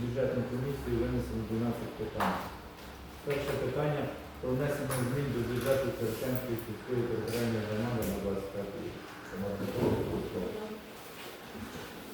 бюджетну комісію винесено 12 питань. Перше питання про внесення змін до бюджету Церкенської сільської територіальної громади на 25 рік.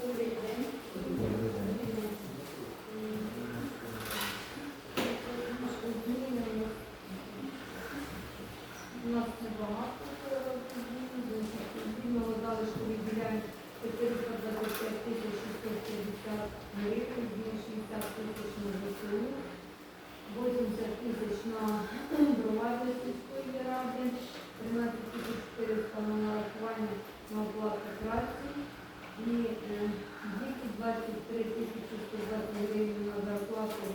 Добрий день. 60 тисяч 80 тисяч на громаді ради, 13 тисяч 400 нарахування на оплату праці і 223 тисячі гривень на зарплату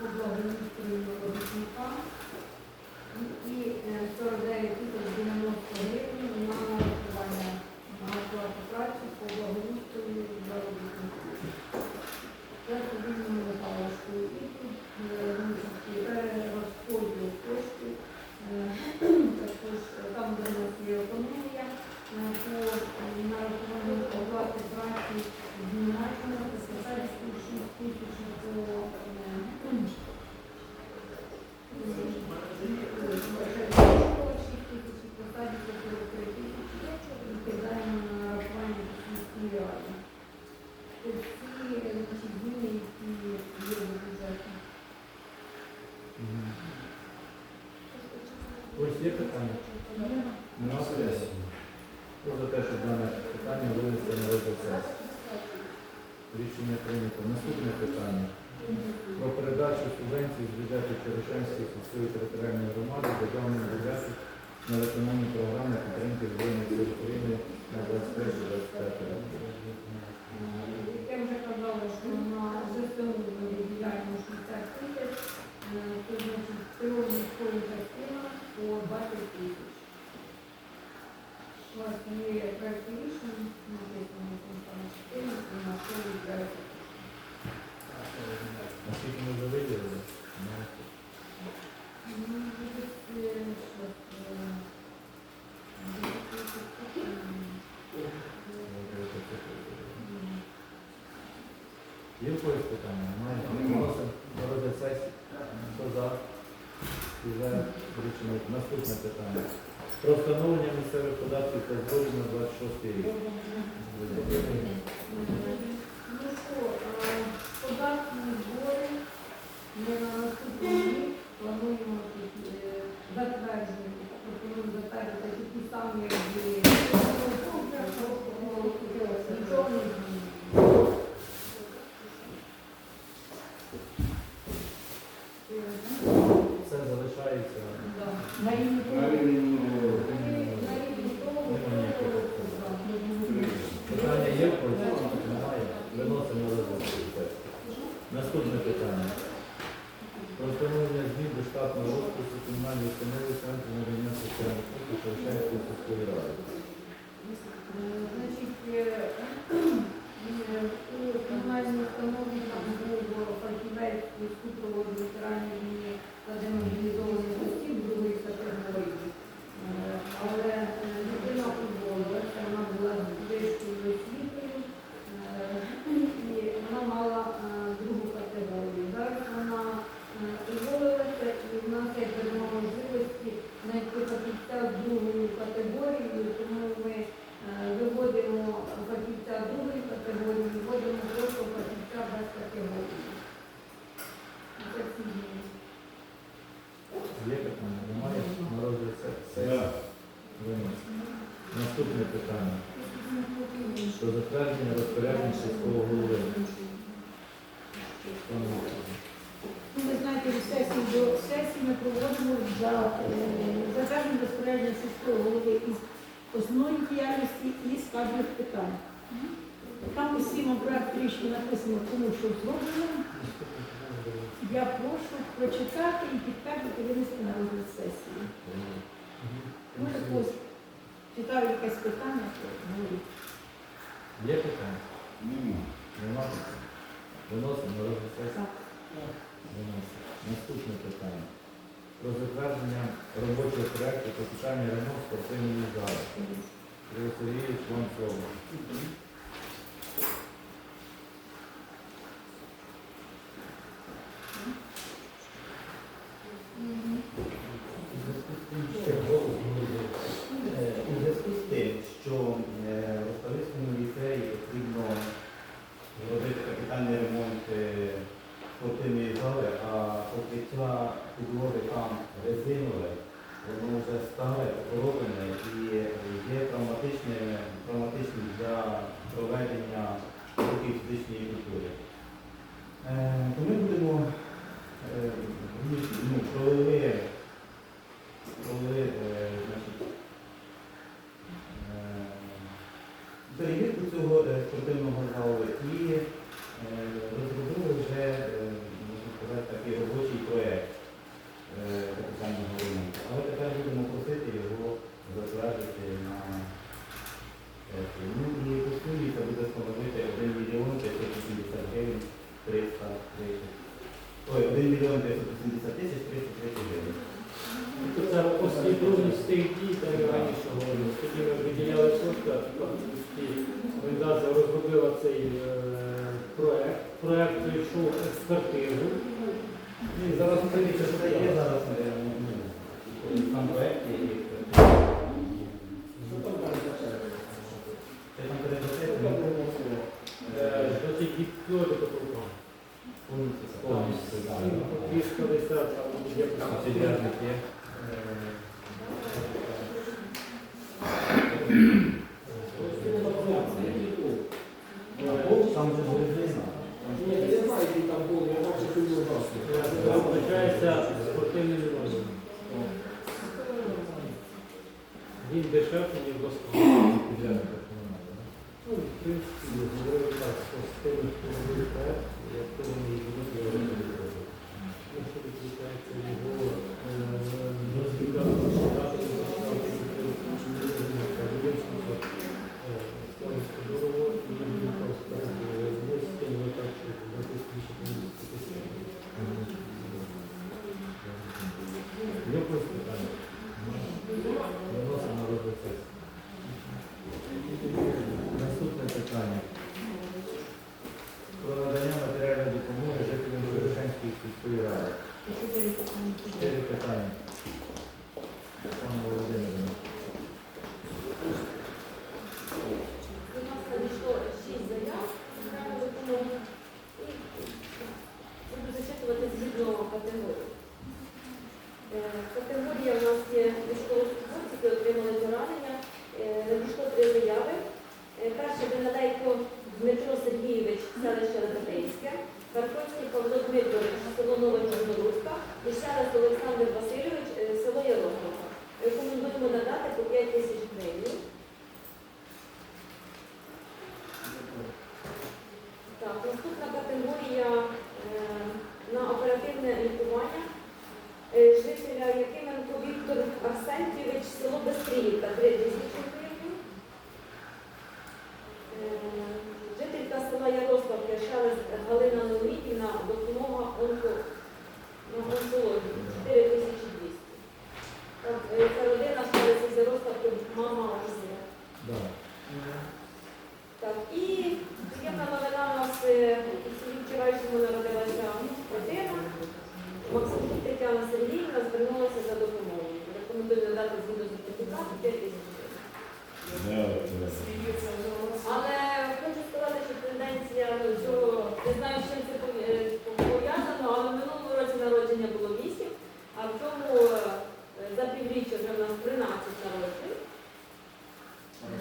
по благоустрою робітника і 49 тисяч 90 гривень на нарахування на праці по благоустрою робітника. Good. Є питання? Нема сесії. Хто те, щоб дане питання винести на розгляд? Рішення прийнято. Наступне питання. Про передачу субвенцій з бюджету Черешенської сільської територіальної громади державному бюджету на виконання програми підтримки Збройних сил України на 21-25 роки. Як я вже казала, що на ЗСУ ми виділяємо 60 тисяч, е, то значить цього міської частина по 20 тисяч. У вас є проект рішення, написано там там 14, на що виділяється. Наскільки ми вже виділили? Ну, Ну, десь, е, щось, е, десь тисяч, м, Є в когось питання? Немає? Вносимо на розгляд сесії. Хто за? Всі за. Рішення. Наступне питання. Про встановлення місцевих податків та зборів на 26 рік. Ну що, податки збори ми на наступний рік плануємо е, затверджувати, пропонуємо затвердити такі самі, як Да. На рівні На рівні того, Немає що- ніяких Питання є в когось? Немає. Виносимо на розгляд сесії. Наступне питання. Про встановлення змін до штатного розпису комунальної установи Центру надання соціальних послуг Шевченської сільської ради. Е, Значить, е, е, у комунальній установі там був фахівець із супроводу ветеранів війни та демобілізованих осіб другої категорії. Е, Але е, людина футболилася, вона була з вищою освітою е, і вона мала е, другу категорію. Зараз вона е, уволилася і в нас є нема можливості знайти фахівця з другою категорією, тому ми е, виводимо фахівця другої категорії, виводимо просто фахівця без категорії. Це всі зміни. Є питання? Немає? На розгляд сесії. Виносимо. Наступне питання. Про затвердження розпоряджень сільського голови. Ну, ви знаєте, від сесії до сесії ми проводимо за е, затвердження розпорядження сільського голови із основної діяльності і кадрових питань. Там усім проект рішення написано, кому що зроблено. Я прошу прочитати і підтвердити винести на розгляд сесії. Ну, так читаю якесь питання, то говорю. Є питання? Нема питань? Виносимо на розгляд сесії. Виносимо. Наступне питання. Про затвердження робочого проекту питанню ремонт спортивної зали. Кирило Сергійович, вам з тих дій, так як раніше говорили. Тоді ми виділяли кошти, організація розробила цей е, проєкт. Проєкт пройшов експертизу. І зараз подивіться, що це є зараз. Е, ну, там проєкт є. Це. Е, повністю. Повністю, так. Повністю, так. Повністю, так. Повністю, так. дешевше, ніж до 100. Ну, в принципі,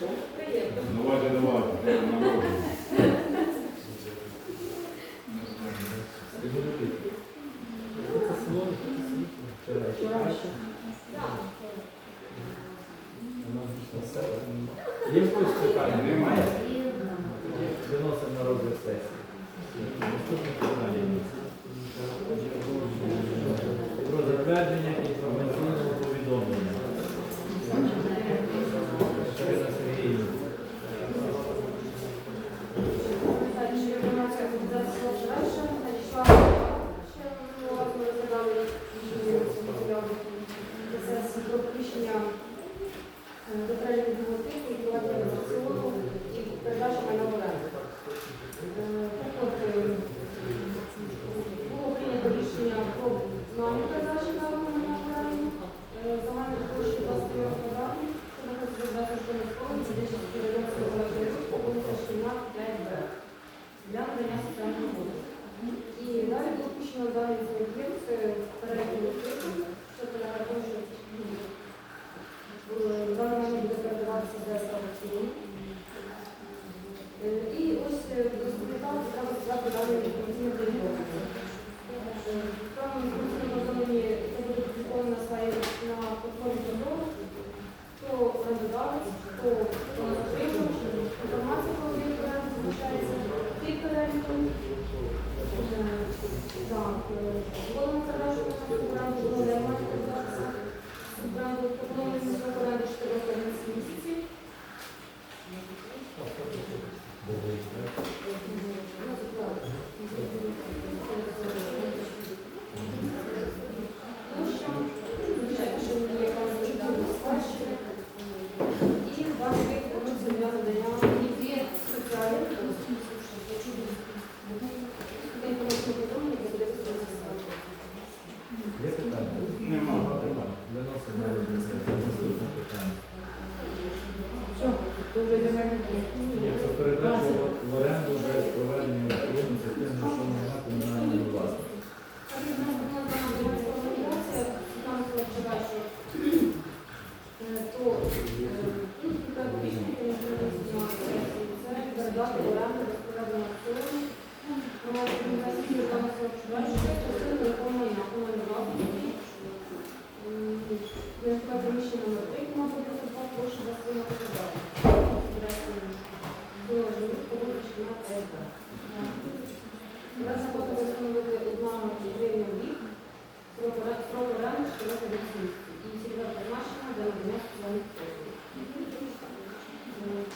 Давайте, давайте. Волонтера, що ми зібрали, займається зараз, зібрали, пропонуємо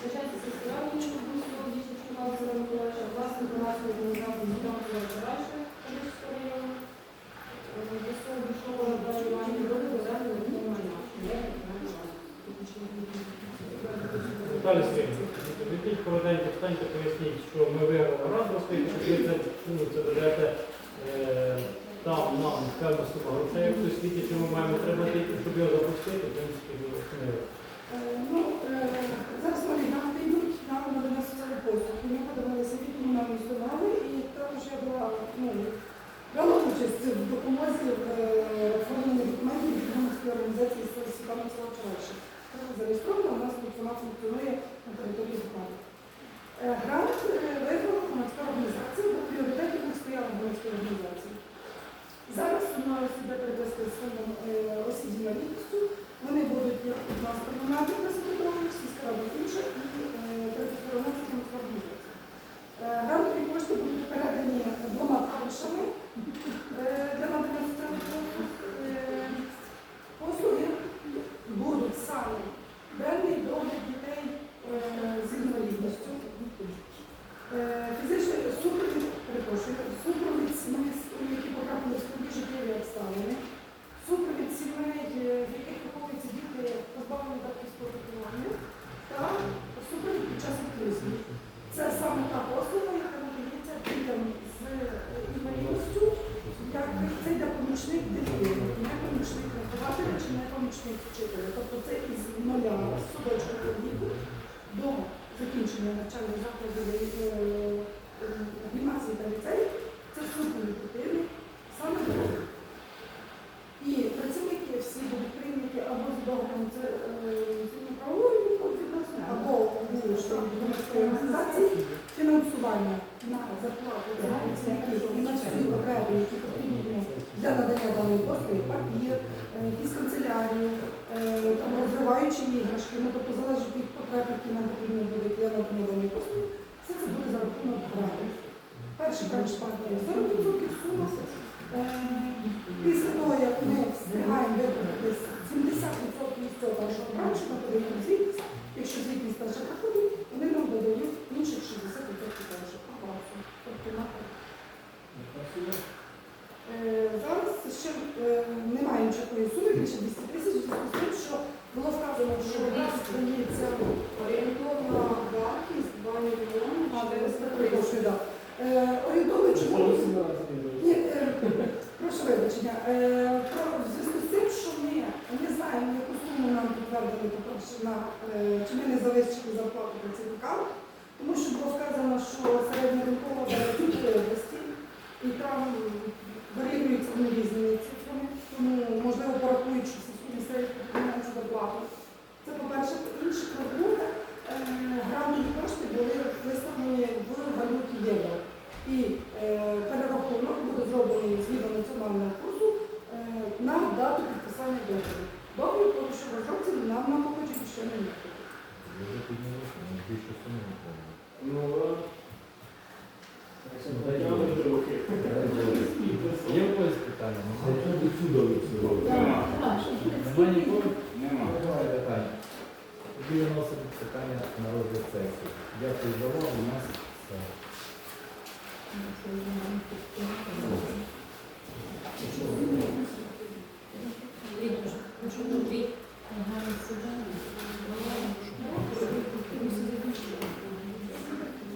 Начальство сільської Бузького дійсно Василя власне громадської організації «Зіновка Тарашка» Київського питання поясніть, що ми виграли раз розповідь, чому це додаєте там нам певна сума грошей в світі, чому маємо треба педагогічних вчителів. Тобто це із нуля судочного віку до закінчення навчального закладу е, е, гімназії та ліцею, це супровід дитини саме дороги. І працівники всі будуть прийняті або з договором е, правової відповідності, або у штабі громадської організації фінансування на зарплату працівників і на які потрібні для надання даної послуги папір, е, якісь канцелярії, е, там розриваючі іграшки, ну тобто залежить від потреб, які нам потрібно буде для надання даної послуги, все це буде за рахунок грати. Перший транш партія 40% сума. Е, після того, як ми встигаємо виконатись 70% цього першого бранчу, ми подаємо якщо звітність наша проходить, вони нам додають. Є якось питання? Немає нікого? Немає питання. Тоді виносимо питання на розгляд сесії. Дякую за увагу. У нас все.